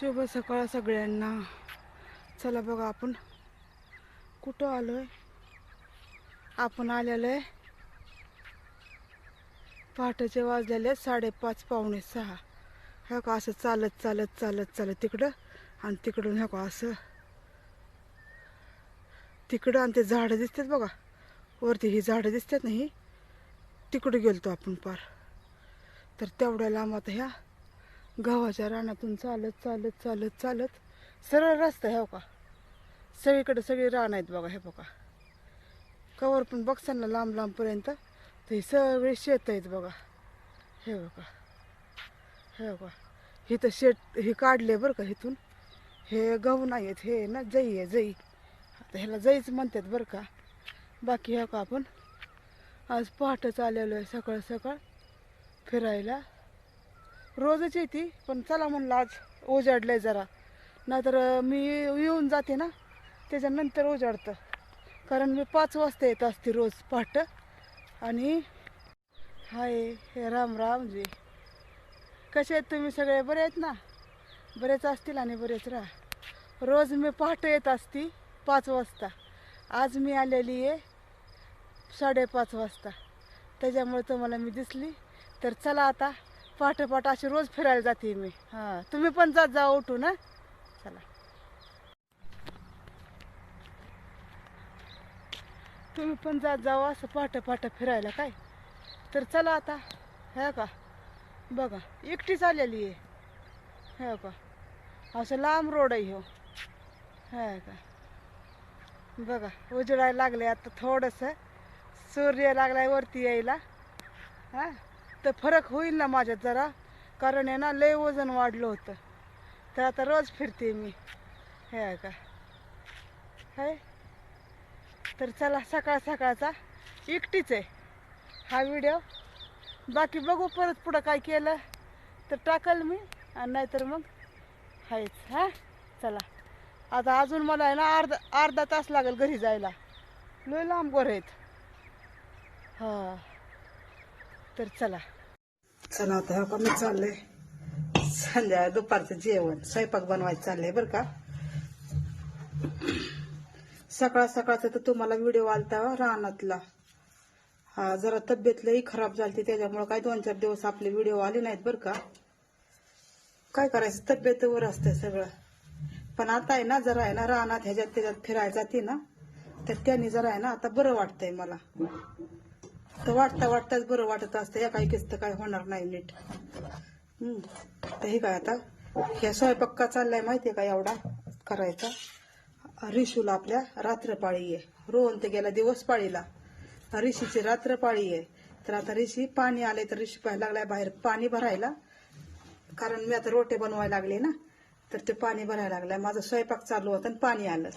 शुभ सकाळ सगळ्यांना. चला बघा आपण कुठं आलोय? आपण आलेलो आहे. पहाटेचे वाजलेले साडेपाच पावणे सहा. ह्या का असं चालत चालत चालत चालत तिकडं? आणि तिकडून ह्या का असं? तिकडं आणि ते झाडं दिसतात बघा. वरती ही झाडं दिसतात ना ही? तिकडं गेलतो आपण पार. तर तेवढ्या लांब आता ह्या गव्हाच्या रानातून चालत चालत चालत चालत सरळ रस्ता ह्या हो का? सगळीकडे सगळी रान आहेत बघा हे बघा. कवर पण बक्सांना लांब लांबपर्यंत ते सगळे शेत आहेत बघा. हे बघा. हे बघा. इथं शेत हे काढले बरं का इथून. हे गहू नाही आहेत हे ना जई आहे जई. आता ह्याला जईच म्हणतात बरं का. बाकी ह्या का आपण आज पहाटच आलेलो आहे सकाळ सकाळ. फिरायला. रोजच येते पण चला म्हणलं आज उजाडलंय जरा. नाहीतर मी येऊन जाते ना त्याच्यानंतर उजाडतं कारण मी पाच वाजता येत असते रोज पहाट. आणि हाय हे राम राम जे. कसे आहेत तुम्ही सगळे? बरे आहेत ना? बरेच असतील आणि बरेच राहा. रोज मी पहाट येत असते पाच वाजता. आज मी आलेली आहे साडेपाच वाजता. त्याच्यामुळे तुम्हाला मी दिसली. तर चला आता पहाटे अशी रोज फिरायला जाते मी. हां. तुम्ही पण जात जा उठून ना चला. तुम्ही पण जात जावं असं पहाटे पहाटे फिरायला काय? तर चला आता. हे का? बघा एकटीच आलेली आहे. हे का? असं लांब रोड आहे हो. हे का? बघा उजडायला लागले आता थोडंसं. सूर्य लागलाय वरती यायला. हा. तर फरक होईल ना माझ्यात जरा. कारण आहे ना लय वजन वाढलं होतं. तर आता रोज फिरते मी. हे आहे का? हाय. तर चला सकाळ सकाळचा एकटीच आहे हा व्हिडिओ. बाकी बघू परत पुढं काय केलं तर टाकल मी. आणि नाहीतर मग हायच हां? चला. आता अजून मला आहे ना अर्धा अर्धा तास लागेल घरी जायला. लय लांब गोर आहेत. हां. तर चला. चला आता हा मी चाललंय संध्या दुपारचं जेवण. स्वयंपाक बनवायचं चाललंय बरं का? सकाळ सकाळचा तर तुम्हाला व्हिडिओ आलता हो, रानातला. हा जरा तब्येत लई खराब झाली त्याच्यामुळे काय दोन चार दिवस आपले व्हिडिओ आले नाहीत बरं का? काय करायचं? तब्येतीवर असतंय सगळं. पण आता आहे ना जरा आहे ना रानात ह्याच्यात त्याच्यात फिरायला जाते ना तर त्यांनी जरा आहे ना आता बरं वाटतंय मला. तर वाटता वाटताच बरं वाटत असतं. या काही किस्त काय होणार नाही नीट. तर हे काय आता? ह्या स्वयंपाक का चाललाय माहितीये का एवढा करायचा? रिशूला आपल्या रात्रपाळी आहे. रोहन ते गेला दिवस पाळीला. ऋषीची रात्रपाळी आहे. तर आता ऋषी पाणी आले तर ऋषी पाहायला लागलाय बाहेर पाणी भरायला. कारण मी आता रोटे बनवायला लागले ना. तर ते पाणी भरायला लागलाय. माझा स्वयंपाक चालू होता आणि पाणी आलं.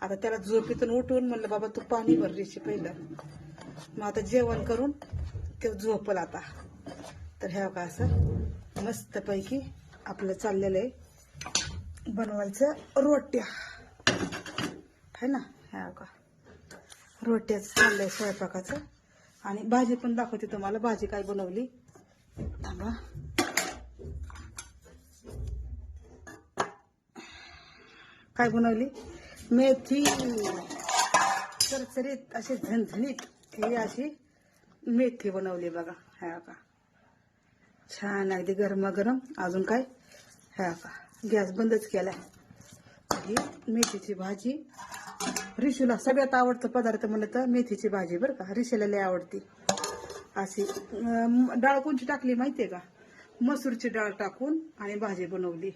आता त्याला झोपीतून उठून म्हणलं बाबा तू पाणी भर ऋषी पहिलं. मग आता जेवण करून ते झोपल आता. तर ह्या का असं मस्तपैकी आपलं चाललेलं आहे बनवायचं रोट्या. है ना? ह्या का रोट्याच चाललंय स्वयंपाकाचं. आणि भाजी पण दाखवते तुम्हाला भाजी काय बनवली. थांबा. काय बनवली? मेथी. चरचरीत अशी झणझणीत. ही अशी मेथी बनवली बघा ह्या का छान अगदी गरमागरम. अजून काय? ह्या का गॅस बंदच केलाय. ही मेथीची भाजी. रिशूला सगळ्यात आवडतं पदार्थ म्हणलं तर मेथीची भाजी बरं का. रिशूला लय आवडती. अशी डाळ कोणची टाकली माहितीये का? मसूरची डाळ टाकून आणि भाजी बनवली.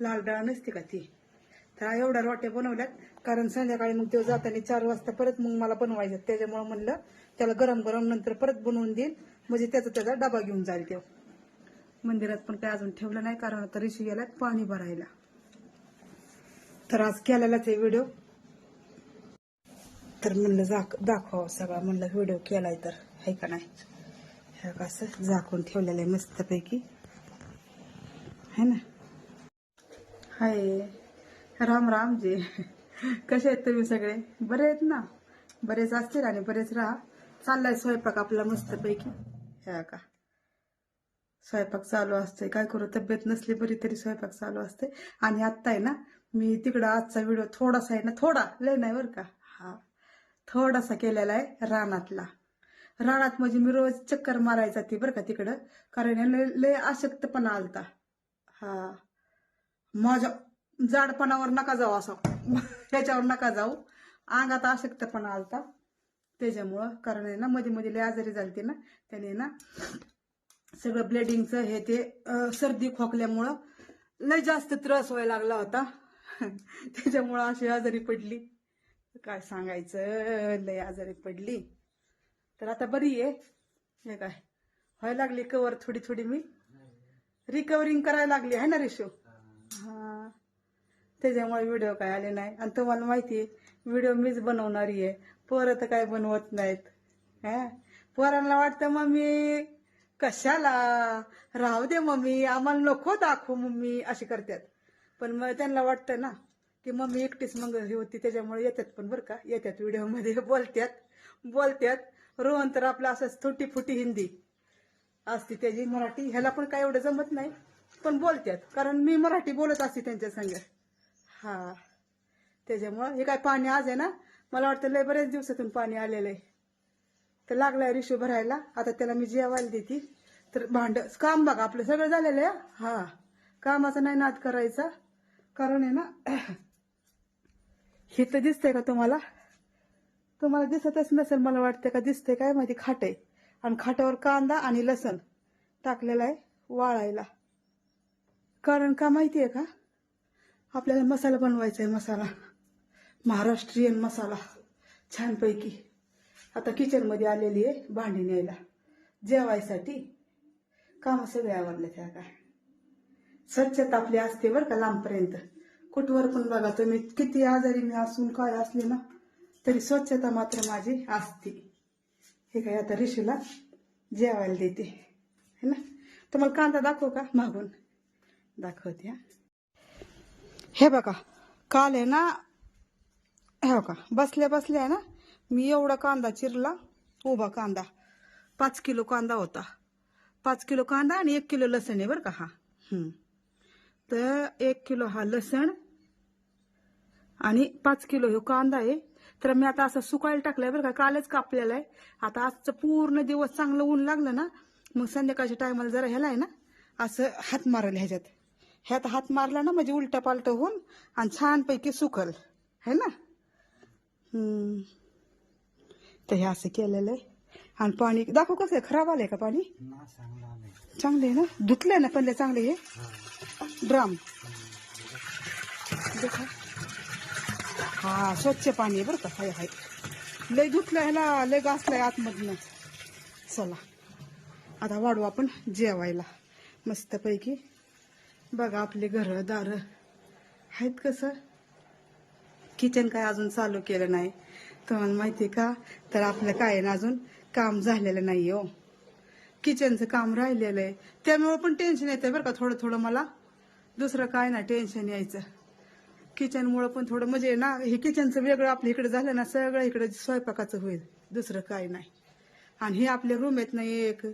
लाल डाळ नसते का ती? तर एवढ्या रोट्या बनवल्यात. कारण संध्याकाळी मग ते जाताना चार वाजता परत मग मला बनवायचं. त्याच्यामुळे म्हणलं त्याला गरम गरम नंतर परत बनवून देईल म्हणजे त्याचा त्याचा डबा घेऊन जाईल तो मंदिरात पण काय अजून ठेवलं नाही कारण आता ऋषी गेलात पाणी भरायला. तर आज केलेलाच आहे व्हिडिओ. तर म्हणलं दाख दाखवावं सगळा. म्हणलं व्हिडिओ केलाय तर आहे का नाही? हे कसं झाकून ठेवलेलं आहे मस्तपैकी. है ना? हाय. राम राम जे. कसे आहेत तुम्ही सगळे? बरे आहेत ना? बरेच असतील आणि बरेच राहा. चाललाय स्वयंपाक आपला मस्तपैकी. ह्या का स्वयंपाक चालू असते काय करू तब्येत नसली बरी तरी स्वयंपाक चालू असते आणि आत्ता आहे ना मी तिकडं आजचा व्हिडिओ थोडासा आहे ना थोडा. लय नाही बरं का? हा. थोडासा केलेला आहे रानातला. रानात म्हणजे मी रोज चक्कर मारायचा ती बरं का तिकडं. कारण लय लय अशक्तपणा आलता. हा. माझ्या जाडपणावर नका जाऊ असं. ह्याच्यावर नका जाऊ. अंगात अशक्तपणा आलता. त्याच्यामुळं कारण आहे ना मध्ये मध्ये लय आजारी झालते ना. त्याने ना सगळं ब्लिडिंगचं हे ते सर्दी खोकल्यामुळं लय जास्त त्रास व्हायला लागला होता. त्याच्यामुळं अशी आजारी पडली. काय सांगायचं? लय आजारी पडली. तर आता बरी आहे. हे काय? व्हायला लागली कवर थोडी थोडी मी. रिकवरिंग करायला लागली आहे ना रेशो? हा. त्याच्यामुळे व्हिडिओ काय आले नाही. आणि तुम्हाला माहिती आहे व्हिडिओ मीच बनवणारी आहे. पोरं तर काय बनवत नाहीत. हा? पोरांना वाटतं मम्मी कशाला? राहू दे मम्मी आम्हाला नको दाखवू मम्मी अशी करतात. पण मग त्यांना वाटतं ना की मम्मी एकटीच मग ही होती त्याच्यामुळे येतात पण बरं का. येतात व्हिडिओमध्ये बोलत्यात बोलतात. रोहन तर आपलं असंच थोटी फुटी हिंदी असते त्याची मराठी. ह्याला पण काय एवढं जमत नाही. पण बोलतात. कारण मी मराठी बोलत असते त्यांच्या संग. हा. त्याच्यामुळं हे काय पाणी आज आहे ना? मला वाटतं लय बऱ्याच दिवसातून पाणी आलेलं आहे. तर लागलाय रिशू भरायला. आता त्याला मी जेवायला देते. तर भांड काम बघा आपलं सगळं झालेलं आहे हा. कामाचा नाही नाद करायचा. कारण आहे ना हे तर दिसतंय का तुम्हाला? तुम्हाला दिसतच नसेल मला वाटतं का? दिसतंय काय माहिती? खाट आहे. आणि खाटावर कांदा आणि लसण टाकलेला आहे वाळायला. कारण का माहिती आहे का? आपल्याला मसाला बनवायचा आहे मसाला. महाराष्ट्रीयन मसाला छानपैकी. आता किचनमध्ये आलेली आहे भांडी न्यायला. जेवायसाठी कामं सगळे आवडले त्या काय. स्वच्छता आपली असते बरं का लांबपर्यंत. कुठवर पण बघा तुम्ही किती आजारी मी असून काय असले ना तरी स्वच्छता मात्र माझी असते. हे काय आता ऋषीला जेवायला देते. है ना? तुम्हाला कांदा दाखवू का? मागून. दाखवते हा. हे बघा काल आहे ना हे बघा बसल्या बसल्या आहे ना मी एवढा कांदा चिरला उभा कांदा. पाच किलो कांदा होता. पाच किलो कांदा आणि एक किलो लसण आहे बरं का हा. तर एक किलो हा लसण आणि पाच किलो हे कांदा आहे. तर मी आता असं सुकायला टाकलंय बरं का कालच कापलेलं आहे. आता आजचं पूर्ण दिवस चांगलं ऊन लागलं ना मग संध्याकाळच्या टायमाला जरा ह्याला आहे ना असं हात मारायला ह्याच्यात. ह्यात हात मारला ना म्हणजे उलटा पालट होऊन आणि छानपैकी सुकल. है ना? हम्म. तर हे असं केलेलं आहे. आणि पाणी दाखव कसं आहे? खराब आलंय का पाणी? चांगले ना? धुतलंय ना पहिले चांगले हे? ड्राम. हा स्वच्छ पाणी आहे बरं का. हाय हाय. लय धुतलं ह्याला लय गासलाय आतमधनं. चला. आता वाढू आपण जेवायला. मस्तपैकी. बघा आपले घर दार आहेत कसं? किचन काय अजून चालू केलं नाही. तुम्हाला माहिती का? तर आपलं काय आहे ना अजून? काम झालेलं नाही हो. किचनचं काम राहिलेलं आहे. त्यामुळे पण टेन्शन येतंय बरं का थोडं थोडं मला. दुसरं काय ना टेन्शन यायचं. किचनमुळं पण थोडं म्हणजे ना हे किचनचं वेगळं आपल्या इकडे झालं ना सगळं इकडे स्वयंपाकाचं होईल. दुसरं काय नाही. आणि हे आपले रूम आहेत ना एक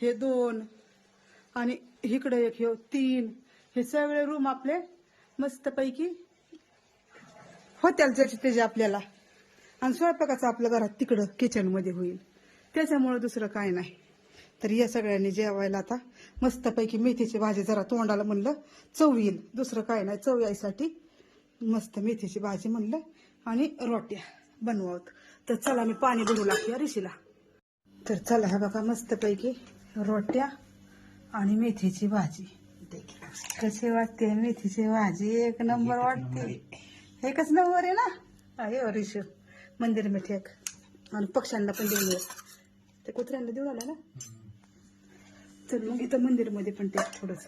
हे दोन आणि इकडे एक हे तीन. हे सगळे रूम आपले मस्तपैकी होत्याल ज्याचे त्याचे आपल्याला. आणि स्वयंपाकाचं आपल्या घरात तिकडं किचनमध्ये होईल. त्याच्यामुळं दुसरं काय नाही. तर या सगळ्यांनी जेवायला आता मस्तपैकी मेथीची भाजी जरा तोंडाला म्हणलं चव येईल. दुसरं काय नाही चव यायसाठी मस्त मेथीची भाजी म्हणलं आणि रोट्या बनवत तर चला मी पाणी बनवू लागते रिशीला तर चला हा बघा मस्तपैकी रोट्या आणि मेथीची भाजी. कशी वाटते मेथीची भाजी? एक नंबर वाटते. एकच नंबर आहे ना? आहे ऋषू मंदिर में ठेक आणि पक्ष्यांना पण देऊन. ते कुत्र्यांना देऊन आला ना? तर मग इथं मंदिरमध्ये पण टेक थोडस.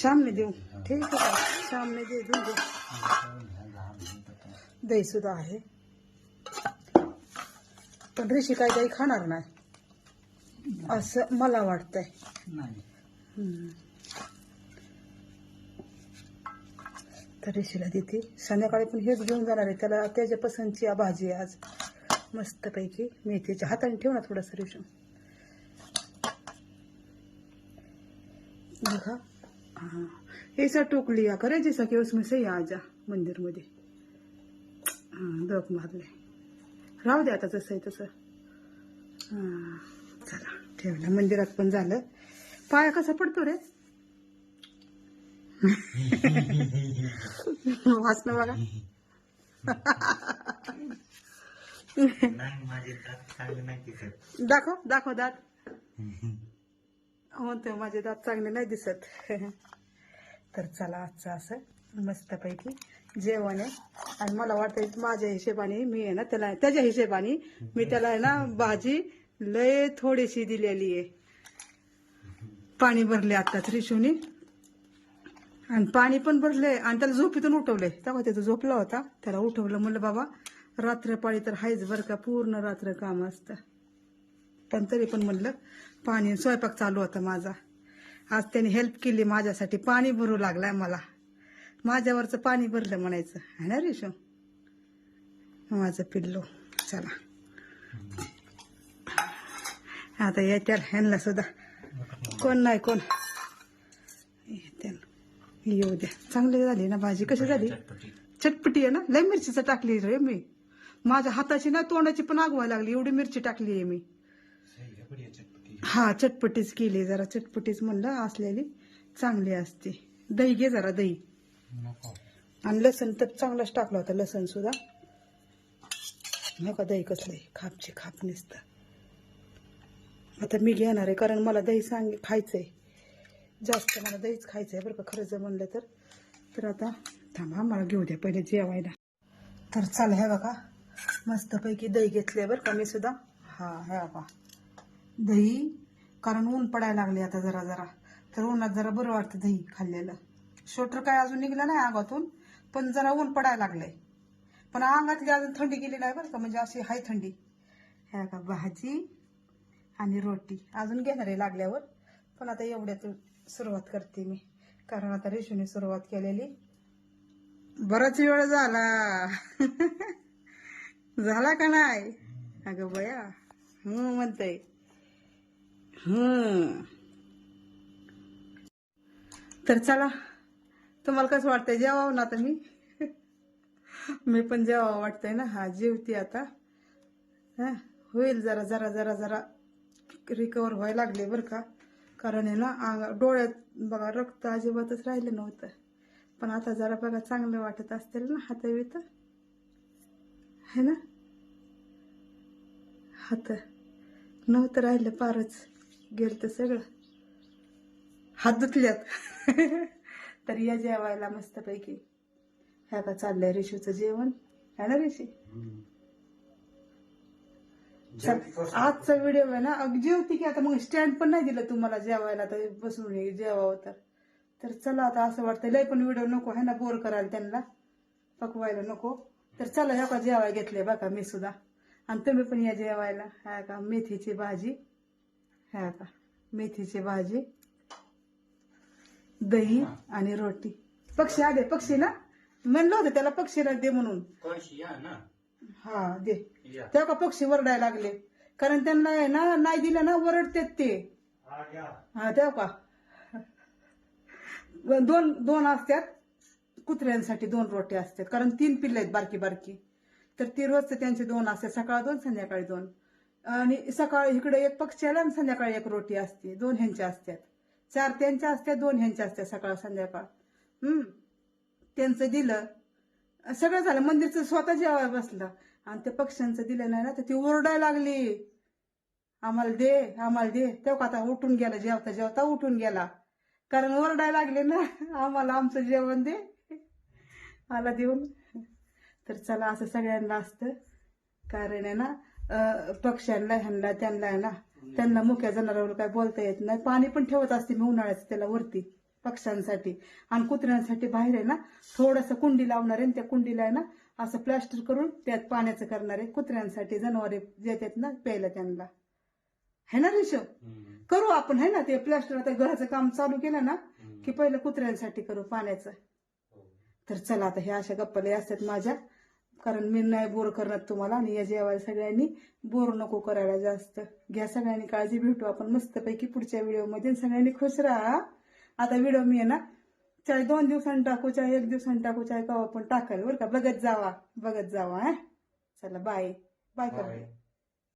शाम में देऊ. ठीक आहे शाम में दे देऊन दे. पता दही सुद्धा आहे. पण ऋषी काय दही खाणार नाही. असं मला वाटतंय. तर ऋषीला देते. संध्याकाळी पण हेच घेऊन जाणार आहे. त्याला त्याच्या पसंतची भाजी आज. मस्तपैकी मेथीच्या हाताने ठेव ना थोडंसं ऋषू देखा हाँ. ऐसा टोक लिया करे जैसा कि उसमें से ही आ जा मंदिरमध्ये हाँ, दक मारले. राहू दे आता तसं आहे तसं. हा, ठेवलं. मंदिरात पण झालं. पाया कसा पडतो रे? वाचलं बघा. दाखव दाखव दात. म्हणतो माझे दात चांगले नाही दिसत. तर चला आजचं असं मस्तपैकी जेवण आहे. आणि मला वाटतं माझ्या हिशेबाने मी आहे ना त्याला त्याच्या हिशेबाने मी त्याला आहे ना भाजी लय थोडीशी दिलेली आहे. पाणी भरले आता त्रिशूनी आणि पाणी पण भरले आणि त्याला झोपेतून उठवले तेव्हा त्याचा झोपला होता त्याला उठवलं. म्हणलं बाबा रात्रपाळी तर हायच बरं का पूर्ण रात्र काम असतं. पण तरी पण म्हणलं पाणी स्वयंपाक चालू होता माझा. आज त्याने हेल्प केली माझ्यासाठी. पाणी भरू लागलाय मला. माझ्यावरचं पाणी भरलं म्हणायचं. आहे ना रेशो? माझं पिल्लो. चला. आता येत्याला ह्यांना सुद्धा कोण नाही कोण? येत्याला येऊ द्या. चांगली झाली ना भाजी? कशी झाली? चटपटी आहे ना? लय मिरचीचं टाकली रे मी. माझ्या हाताची ना तोंडाची पण आगवायला लागली. एवढी मिरची टाकली आहे मी. है चटपटीच केली. जरा चटपटीच म्हणलं असलेली चांगली असते. दही घे जरा दही. आणि लसण तर चांगलाच टाकलं होतं लसण सुद्धा. नका दही कसलंय खापची खाप नुसतं. आता मी घेणार आहे कारण मला दही सांग खायचंय. जास्त मला दहीच खायचंय बरं का खरं जर म्हणलं तर. तर आता थांबा मला घेऊ द्या पहिले जेवायला. तर चाल हे बघा. मस्तपैकी दही घेतले बरं का मी सुद्धा. हा हे बघा. दही कारण ऊन पडायला लागले आता जरा जरा. तर उन्हात जरा बरं वाटतं दही खाल्लेलं. स्वेटर काय अजून निघलं नाही अंगातून पण जरा ऊन पडायला लागलंय. पण अंगातली अजून थंडी गेली नाही बरं का म्हणजे अशी हाय थंडी. ह्या का भाजी. आणि रोटी. अजून घेणार आहे लागल्यावर पण आता एवढ्यात सुरुवात करते मी. कारण आता रेशूने सुरुवात केलेली. बराच वेळ झाला. झाला का नाही? अगं बया हम्म म्हणतय. हं. तर चला तुम्हाला कसं वाटतंय? जेवावं ना आता मी? मी पण जेवावं वाटतंय ना? हा जेवते आता. हा होईल जरा जरा जरा जरा. रिकवर व्हायला लागले बरं का? कारण आहे ना डोळ्यात बघा रक्त अजिबातच राहिलं नव्हतं. पण आता जरा बघा चांगलं वाटत असतील ना हातावीत? है ना? हात नव्हतं राहिलं पारच. गेलं तर सगळं. हात धुतल्यात तर या जेवायला मस्तपैकी. ह्या का चाललंय रेशूचं जेवण. है ना रेशी? आजचा व्हिडिओ आहे ना अग जेवती की आता मग स्टँड पण नाही दिलं तुम्हाला जेवायला तर बसून हे जेवावं तर. तर चला आता असं वाटतं लय पण व्हिडिओ नको आहे ना बोर करायला त्यांना. पकवायला नको. तर चला ह्या का जेवायला घेतले बघा मी सुद्धा. आणि तुम्ही पण या जेवायला. ह्या का मेथीची भाजी. ह्या का मेथीची भाजी. दही आणि रोटी. पक्षी आले पक्षी ना? म्हणलं होतं त्याला पक्षीला दे म्हणून. या हा दे. या. तेव्हा का पक्षी वरडायला लागले? कारण त्यांना आहे ना नाही दिलं ना वरडतेत ते. हा तेव्हा का? दोन दोन असतात कुत्र्यांसाठी दोन रोटे असतात कारण तीन पिल्ले आहेत बारकी बारकी. तर ती रोजचे त्यांचे दोन असतात सकाळ दोन संध्याकाळी दोन. आणि सकाळी इकडे एक पक्षी आला आणि संध्याकाळी एक रोटी असते. दोन ह्यांच्या असतात चार त्यांच्या असतात दोन ह्यांच्या असतात सकाळ संध्याकाळ. हम्म. त्यांचं दिलं. सगळं झालं. मंदिरचं स्वतः जेवायला बसलं. आणि त्या पक्ष्यांचं दिलं नाही ना तर ती ओरडायला लागली. आम्हाला दे आम्हाला दे. तेव्हा आता उठून गेला जेवता जेवता उठून गेला. कारण ओरडायला लागले ना आम्हाला आमचं जेवण दे. मला देऊन. तर चला असं सगळ्यांना असतं. कारण आहे ना पक्ष्यांना ह्यांना त्यांना आहे ना त्यांना मुख्या जनावरांवर काय बोलता येत नाही. पाणी पण ठेवत असते मी उन्हाळ्याचं त्याला वरती पक्ष्यांसाठी. आणि कुत्र्यांसाठी बाहेर आहे ना थोडंसं कुंडी लावणार आहे त्या कुंडीला आहे ना असं प्लास्टर करून त्यात पाण्याचं करणार कुत्र्यांसाठी जनावरे येतात ना प्यायला त्यांना. है ना ऋषभ करू आपण है ना? ते प्लास्टर आता घराचं काम चालू केलं ना की पहिलं कुत्र्यांसाठी करू पाण्याचं. तर चला आता ह्या अशा गप्पा लय असतात माझ्या. कारण मी नाही बोर करणार तुम्हाला आणि या जेवायला सगळ्यांनी बोर नको करायला जास्त. घ्या सगळ्यांनी काळजी भेटू आपण मस्तपैकी पुढच्या व्हिडिओमध्ये सगळ्यांनी खुश राहा. आता व्हिडिओ मी आहे ना चाहे दोन दिवसांनी टाकू चाहे एक दिवसांनी टाकू चाहे केव्हा पण टाकाल बरं का. बघत जावा बघत जावा हा? चला बाय बाय करा